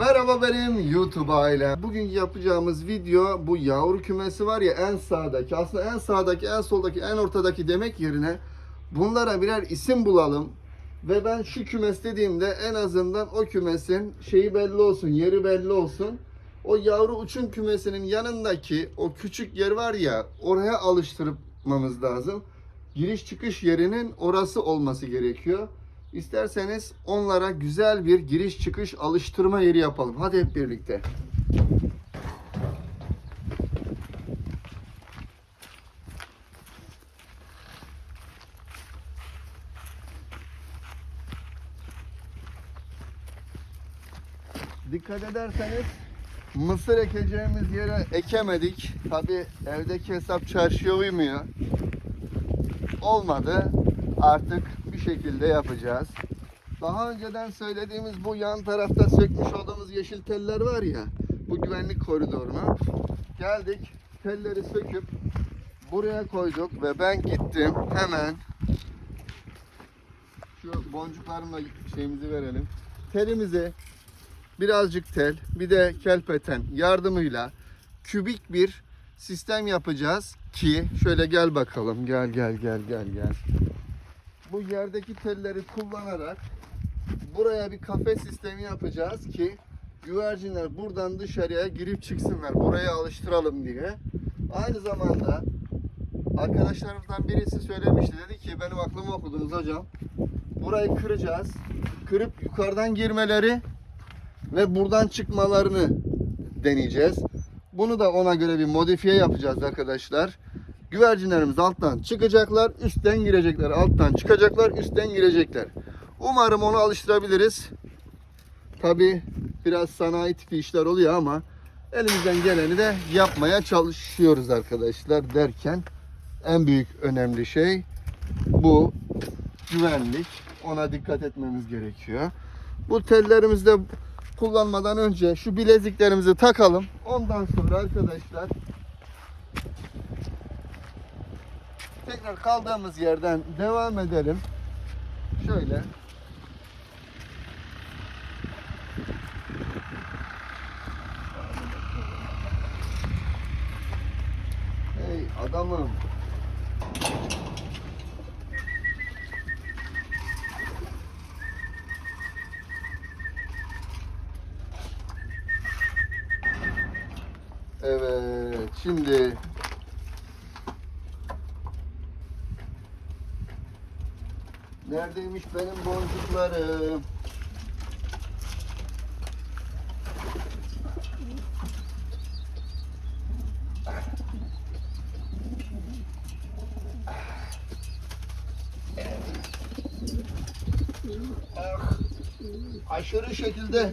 Merhaba benim YouTube ailem. Bugün yapacağımız video bu yavru kümesi var ya en sağdaki. Aslında en sağdaki, en soldaki, en ortadaki demek yerine bunlara birer isim bulalım. Ve ben şu kümes dediğimde en azından o kümesin şeyi belli olsun, yeri belli olsun. O yavru uçun kümesinin yanındaki o küçük yer var ya oraya alıştırmamız lazım. Giriş çıkış yerinin orası olması gerekiyor. İsterseniz onlara güzel bir giriş çıkış alıştırma yeri yapalım. Hadi hep birlikte. Dikkat ederseniz mısır ekeceğimiz yere ekemedik. Tabi evdeki hesap çarşıya uymuyor. Olmadı. Artık şekilde yapacağız. Daha önceden söylediğimiz bu yan tarafta sökmüş olduğumuz yeşil teller var ya. Bu güvenlik koridoruna. Geldik. Telleri söküp buraya koyduk ve ben gittim hemen şu boncuklarımla şeyimizi verelim. Telimizi birazcık tel, bir de kelpeten yardımıyla kübik bir sistem yapacağız ki şöyle gel bakalım. Gel gel gel gel gel. Bu yerdeki telleri kullanarak buraya bir kafes sistemi yapacağız ki güvercinler buradan dışarıya girip çıksınlar. Buraya alıştıralım diye. Aynı zamanda arkadaşlarımızdan birisi söylemişti. Dedi ki benim aklımı okudunuz hocam. Burayı kıracağız. Kırıp yukarıdan girmeleri ve buradan çıkmalarını deneyeceğiz. Bunu da ona göre bir modifiye yapacağız arkadaşlar. Güvercinlerimiz alttan çıkacaklar, üstten girecekler. Alttan çıkacaklar, üstten girecekler. Umarım onu alıştırabiliriz. Tabi biraz sanayi tipi işler oluyor ama elimizden geleni de yapmaya çalışıyoruz arkadaşlar derken en büyük önemli şey bu güvenlik. Ona dikkat etmemiz gerekiyor. Bu tellerimizi de kullanmadan önce şu bileziklerimizi takalım. Ondan sonra arkadaşlar tekrar kaldığımız yerden devam edelim. Şöyle. Hey adamım. Evet, şimdi Neredeymiş benim boncuklarım? Aşırı şekilde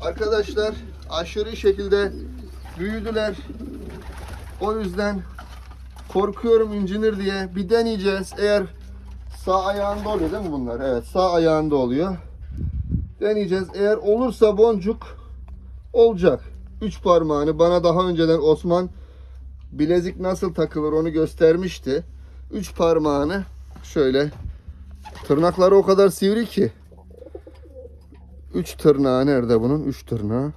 arkadaşlar aşırı şekilde büyüdüler. O yüzden korkuyorum incinir diye bir deneyeceğiz. Eğer sağ ayağında oluyor değil mi bunlar? Evet sağ ayağında oluyor. Deneyeceğiz. Eğer olursa boncuk olacak. Üç parmağını bana daha önceden Osman bilezik nasıl takılır onu göstermişti. Üç parmağını şöyle tırnakları o kadar sivri ki. Üç tırnağı nerede bunun? Üç tırnağı.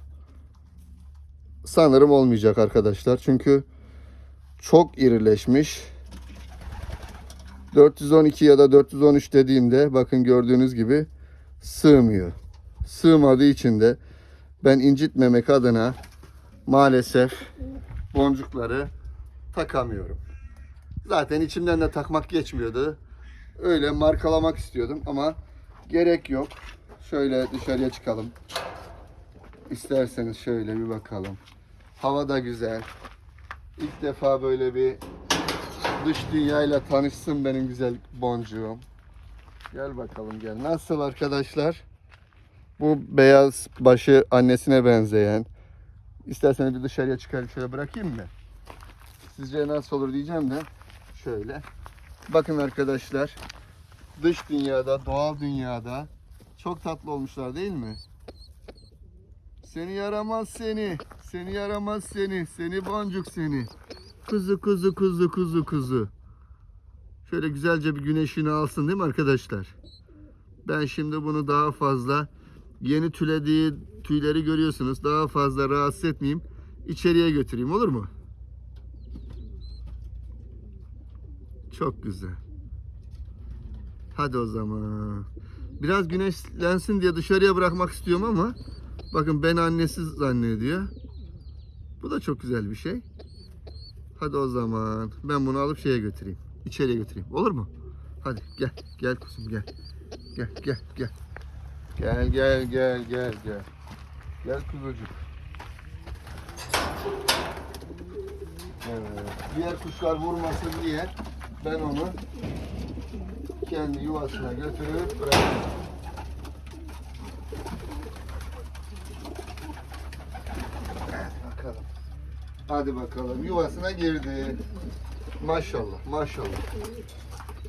Sanırım olmayacak arkadaşlar. Çünkü çok irileşmiş. 412 ya da 413 dediğimde bakın gördüğünüz gibi sığmıyor. Sığmadığı için de ben incitmemek adına maalesef boncukları takamıyorum. Zaten içimden de takmak geçmiyordu. Öyle markalamak istiyordum ama gerek yok. Şöyle dışarıya çıkalım. İsterseniz şöyle bir bakalım. Hava da güzel. İlk defa böyle bir dış dünyayla tanışsın benim güzel boncuğum. Gel bakalım gel. Nasıl arkadaşlar? Bu beyaz başı annesine benzeyen. İsterseniz bir dışarıya çıkarıp şöyle bırakayım mı? Sizce nasıl olur diyeceğim de şöyle. Bakın arkadaşlar. Dış dünyada, doğal dünyada çok tatlı olmuşlar değil mi? Seni yaramaz seni. Seni yaramaz seni. Seni boncuk seni. Kuzu kuzu kuzu kuzu kuzu. Şöyle güzelce bir güneşini alsın değil mi arkadaşlar? Ben şimdi bunu daha fazla Yeni tülediği tüyleri görüyorsunuz. Daha fazla rahatsız etmeyeyim. İçeriye götüreyim olur mu? Çok güzel. Hadi o zaman. Biraz güneşlensin diye dışarıya bırakmak istiyorum ama bakın ben annesiz zannediyor. Bu da çok güzel bir şey. Hadi o zaman ben bunu alıp şeye götüreyim. İçeriye götüreyim. Olur mu? Hadi gel. Gel kuzum gel. Gel gel gel. Gel gel gel gel gel. Gel kuzucuk. Evet. Diğer kuşlar vurmasın diye ben onu kendi yuvasına götürüp bırakıyorum. Hadi bakalım. Hadi bakalım. Yuvasına girdi. Maşallah, maşallah.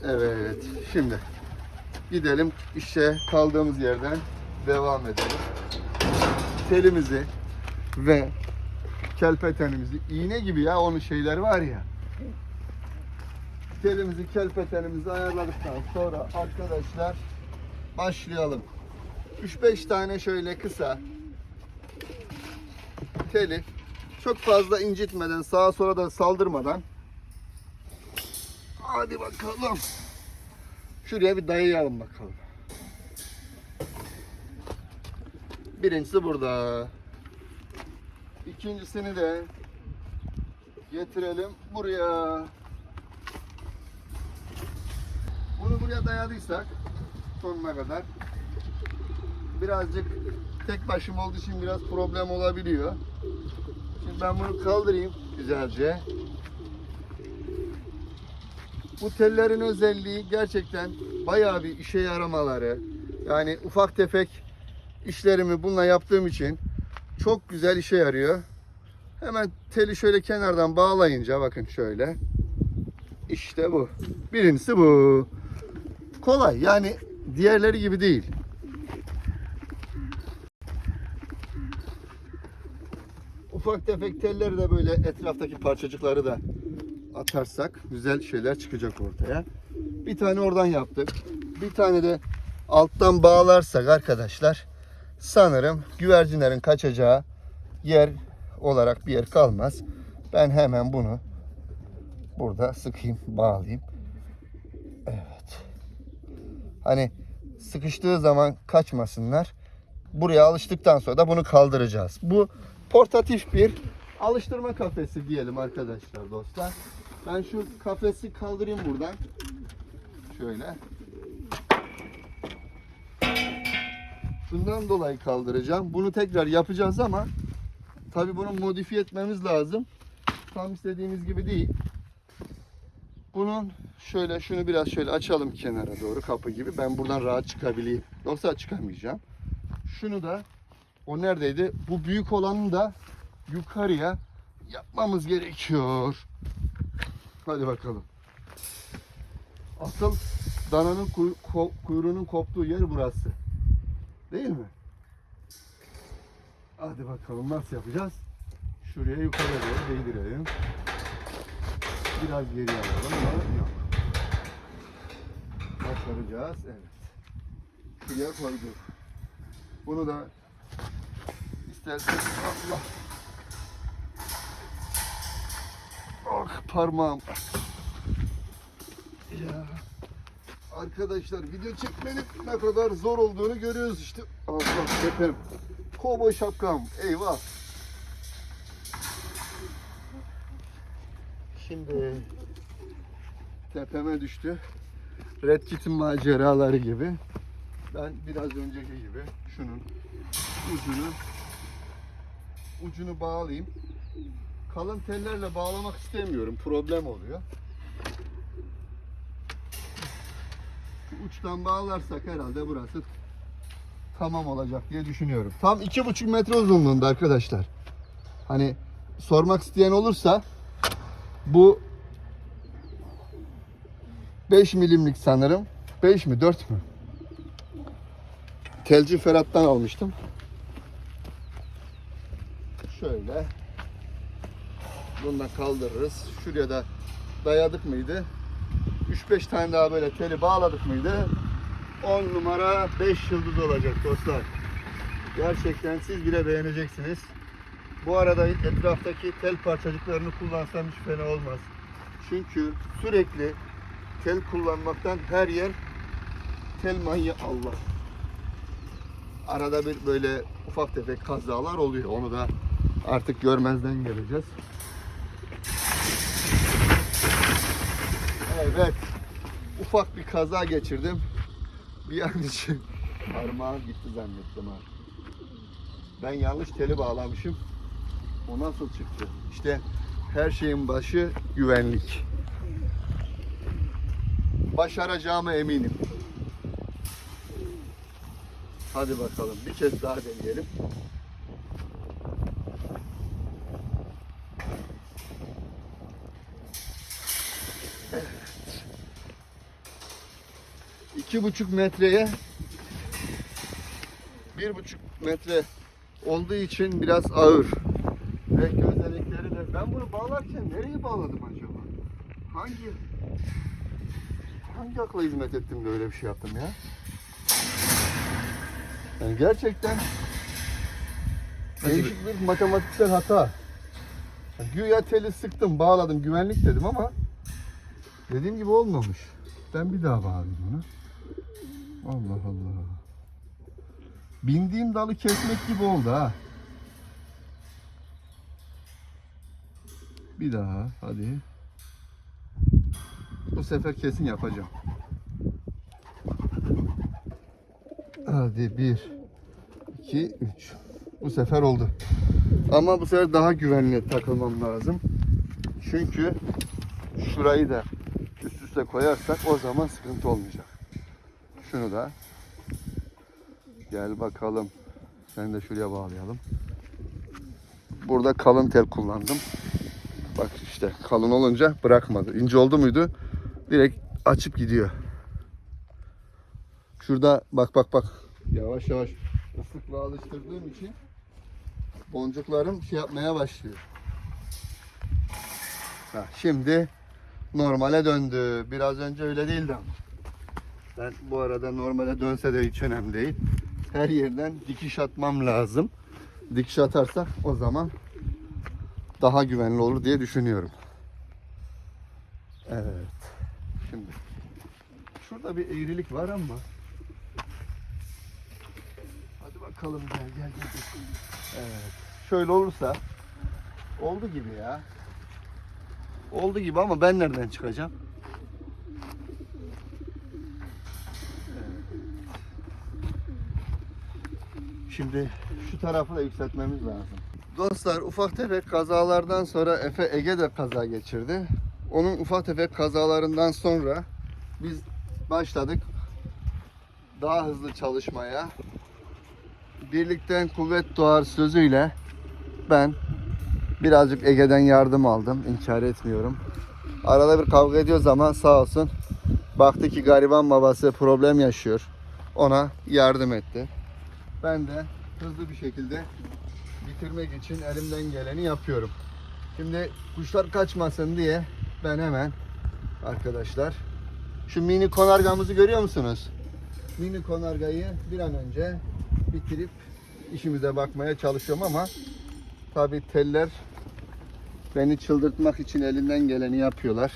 Evet, şimdi gidelim işe kaldığımız yerden devam edelim. Telimizi ve kelpetenimizi iğne gibi ya onun şeyleri var ya. Telimizi, kelpetenimizi ayarladıktan sonra arkadaşlar başlayalım. 3-5 tane şöyle kısa teli çok fazla incitmeden sağa sola da saldırmadan hadi bakalım şuraya bir dayayalım bakalım. Birincisi burada. İkincisini de getirelim buraya. Bunu buraya dayadıysak sonuna kadar birazcık tek başım olduğu için biraz problem olabiliyor. Şimdi ben bunu kaldırayım güzelce. Bu tellerin özelliği gerçekten bayağı bir işe yaramaları. Yani ufak tefek işlerimi bununla yaptığım için çok güzel işe yarıyor. Hemen teli şöyle kenardan bağlayınca bakın şöyle. İşte bu. Birincisi bu. Kolay yani diğerleri gibi değil. Ufak tefek telleri de böyle etraftaki parçacıkları da atarsak güzel şeyler çıkacak ortaya. Bir tane oradan yaptık. Bir tane de alttan bağlarsak arkadaşlar sanırım güvercinlerin kaçacağı yer olarak bir yer kalmaz. Ben hemen bunu burada sıkayım, bağlayayım. Evet. Hani sıkıştığı zaman kaçmasınlar. Buraya alıştıktan sonra da bunu kaldıracağız. Bu portatif bir alıştırma kafesi diyelim arkadaşlar dostlar. Ben şu kafesi kaldırayım buradan. Şöyle. Bundan dolayı kaldıracağım. Bunu tekrar yapacağız ama tabi bunu modifiye etmemiz lazım. Tam istediğimiz gibi değil. Bunun şöyle şunu biraz şöyle açalım kenara doğru kapı gibi. Ben buradan rahat çıkabileyim. Yoksa çıkamayacağım. Şunu da o neredeydi? Bu büyük olanı da yukarıya yapmamız gerekiyor. Hadi bakalım. Asıl dananın kuy- ko- kuyruğunun koptuğu yer burası. Değil mi? Hadi bakalım nasıl yapacağız? Şuraya yukarı doğru değdirelim. Biraz geri alalım yok. Başaracağız. Evet. Şuraya koyduk. Bunu da isterseniz Allah. Ah parmağım. Ya. Arkadaşlar video çekmenin ne kadar zor olduğunu görüyoruz işte. Allah tepem. Kovboy şapkam. Eyvah. Şimdi tepeme düştü. Red Kit'in maceraları gibi. Ben biraz önceki gibi şunun ucunu ucunu bağlayayım. Kalın tellerle bağlamak istemiyorum. Problem oluyor. Uçtan bağlarsak herhalde burası tamam olacak diye düşünüyorum. Tam iki buçuk metre uzunluğunda arkadaşlar. Hani sormak isteyen olursa bu 5 milimlik sanırım. 5 mi 4 mü? Telci Ferhat'tan almıştım. Şöyle. Bundan kaldırırız. Şuraya da dayadık mıydı? 3-5 tane daha böyle teli bağladık mıydı? 10 numara 5 yıldız olacak dostlar. Gerçekten siz bile beğeneceksiniz. Bu arada etraftaki tel parçacıklarını kullansam hiç fena olmaz. Çünkü sürekli tel kullanmaktan her yer tel manyağı Allah. Arada bir böyle ufak tefek kazalar oluyor. Onu da artık görmezden geleceğiz. Evet. Ufak bir kaza geçirdim. Bir an için parmağım gitti zannettim ha. Ben yanlış teli bağlamışım. O nasıl çıktı? İşte her şeyin başı güvenlik. Başaracağıma eminim. Hadi bakalım bir kez daha deneyelim. İki buçuk metreye bir buçuk metre olduğu için biraz ağır. Ve gözelikleri de ben bunu bağlarken nereye bağladım acaba? Hangi hangi akla hizmet ettim de öyle bir şey yaptım ya? Yani gerçekten değişik bir matematiksel hata. Yani güya teli sıktım, bağladım, güvenlik dedim ama dediğim gibi olmamış. Ben bir daha bağlayayım bunu. Allah Allah. Bindiğim dalı kesmek gibi oldu ha. Bir daha hadi. Bu sefer kesin yapacağım. Hadi bir, iki, üç. Bu sefer oldu. Ama bu sefer daha güvenli takılmam lazım. Çünkü şurayı da üst üste koyarsak o zaman sıkıntı olmayacak. Şunu da gel bakalım. Sen de şuraya bağlayalım. Burada kalın tel kullandım. Bak işte kalın olunca bırakmadı. İnce oldu muydu direkt açıp gidiyor. Şurada bak bak bak. Yavaş yavaş ıslıkla alıştırdığım için boncuklarım şey yapmaya başlıyor. Ha, şimdi normale döndü. Biraz önce öyle değildi ama. Ben bu arada normale dönse de hiç önemli değil. Her yerden dikiş atmam lazım. Dikiş atarsak o zaman daha güvenli olur diye düşünüyorum. Evet. Şimdi şurada bir eğrilik var ama hadi bakalım gel gel gel. Evet. Şöyle olursa oldu gibi ya. Oldu gibi ama ben nereden çıkacağım? Şimdi şu tarafı da yükseltmemiz lazım. Dostlar ufak tefek kazalardan sonra Efe Ege de kaza geçirdi. Onun ufak tefek kazalarından sonra biz başladık daha hızlı çalışmaya. Birlikten kuvvet doğar sözüyle ben birazcık Ege'den yardım aldım. İnkar etmiyorum. Arada bir kavga ediyoruz ama sağ olsun baktı ki gariban babası problem yaşıyor. Ona yardım etti. Ben de hızlı bir şekilde bitirmek için elimden geleni yapıyorum. Şimdi kuşlar kaçmasın diye ben hemen arkadaşlar şu mini konargamızı görüyor musunuz? Mini konargayı bir an önce bitirip işimize bakmaya çalışıyorum ama tabi teller beni çıldırtmak için elinden geleni yapıyorlar.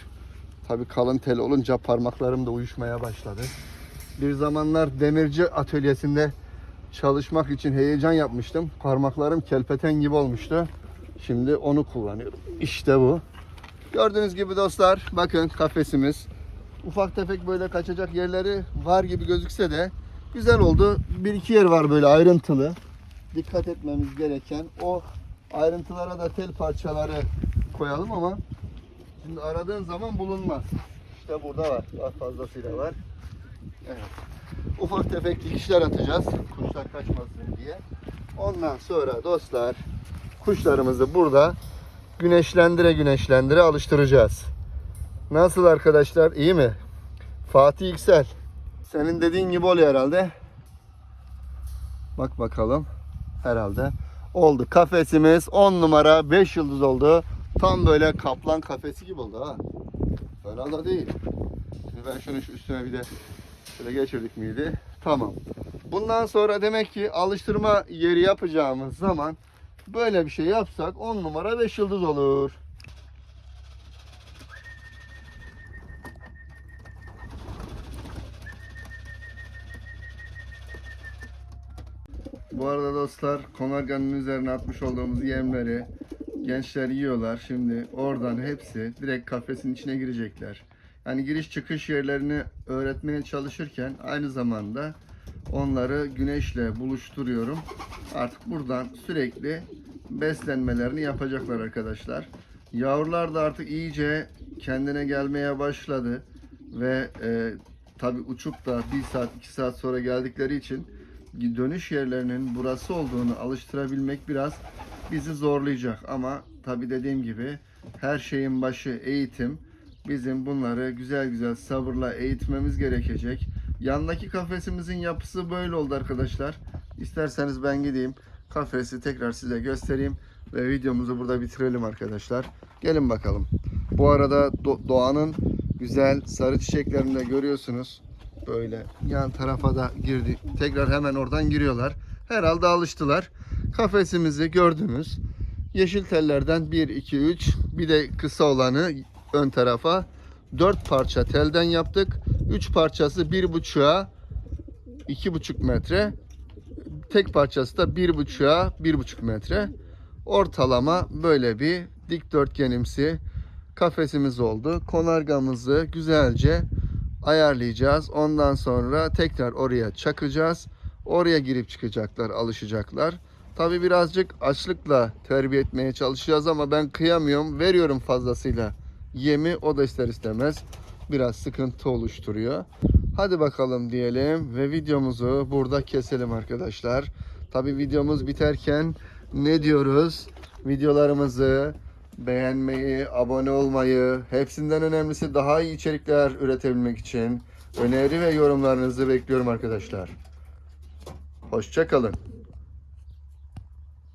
Tabi kalın tel olunca parmaklarım da uyuşmaya başladı. Bir zamanlar demirci atölyesinde çalışmak için heyecan yapmıştım. Parmaklarım kelpeten gibi olmuştu. Şimdi onu kullanıyorum. İşte bu. Gördüğünüz gibi dostlar bakın kafesimiz. Ufak tefek böyle kaçacak yerleri var gibi gözükse de güzel oldu. Bir iki yer var böyle ayrıntılı. Dikkat etmemiz gereken o ayrıntılara da tel parçaları koyalım ama şimdi aradığın zaman bulunmaz. İşte burada var. Fazlasıyla var. Evet. Ufak tefek dikişler atacağız. Kuşlar kaçmasın diye. Ondan sonra dostlar kuşlarımızı burada güneşlendire güneşlendire alıştıracağız. Nasıl arkadaşlar? iyi mi? Fatih Yüksel. Senin dediğin gibi oluyor herhalde. Bak bakalım. Herhalde. Oldu. Kafesimiz 10 numara 5 yıldız oldu. Tam böyle kaplan kafesi gibi oldu ha. Fena değil. Şimdi ben şunu şu üstüne bir de şöyle geçirdik miydi? Tamam. Bundan sonra demek ki alıştırma yeri yapacağımız zaman böyle bir şey yapsak 10 numara 5 yıldız olur. Bu arada dostlar konarganın üzerine atmış olduğumuz yemleri gençler yiyorlar. Şimdi oradan hepsi direkt kafesin içine girecekler. Yani giriş çıkış yerlerini öğretmeye çalışırken aynı zamanda onları güneşle buluşturuyorum. Artık buradan sürekli beslenmelerini yapacaklar arkadaşlar. Yavrular da artık iyice kendine gelmeye başladı ve e, tabi uçup da 1 saat 2 saat sonra geldikleri için dönüş yerlerinin burası olduğunu alıştırabilmek biraz bizi zorlayacak ama tabi dediğim gibi her şeyin başı eğitim. Bizim bunları güzel güzel sabırla eğitmemiz gerekecek. Yandaki kafesimizin yapısı böyle oldu arkadaşlar. İsterseniz ben gideyim kafesi tekrar size göstereyim ve videomuzu burada bitirelim arkadaşlar. Gelin bakalım. Bu arada do- doğanın güzel sarı çiçeklerini de görüyorsunuz. Böyle yan tarafa da girdi. Tekrar hemen oradan giriyorlar. Herhalde alıştılar. Kafesimizi gördünüz. Yeşil tellerden 1, 2, 3 bir de kısa olanı ön tarafa 4 parça telden yaptık. 3 parçası 1.5'a 2.5 metre. Tek parçası da 1.5'a 1.5 metre. Ortalama böyle bir dikdörtgenimsi kafesimiz oldu. Konargamızı güzelce ayarlayacağız. Ondan sonra tekrar oraya çakacağız. Oraya girip çıkacaklar, alışacaklar. Tabi birazcık açlıkla terbiye etmeye çalışacağız ama ben kıyamıyorum. Veriyorum fazlasıyla yemi. O da ister istemez biraz sıkıntı oluşturuyor. Hadi bakalım diyelim ve videomuzu burada keselim arkadaşlar. Tabi videomuz biterken ne diyoruz? Videolarımızı beğenmeyi, abone olmayı, hepsinden önemlisi daha iyi içerikler üretebilmek için öneri ve yorumlarınızı bekliyorum arkadaşlar. Hoşçakalın.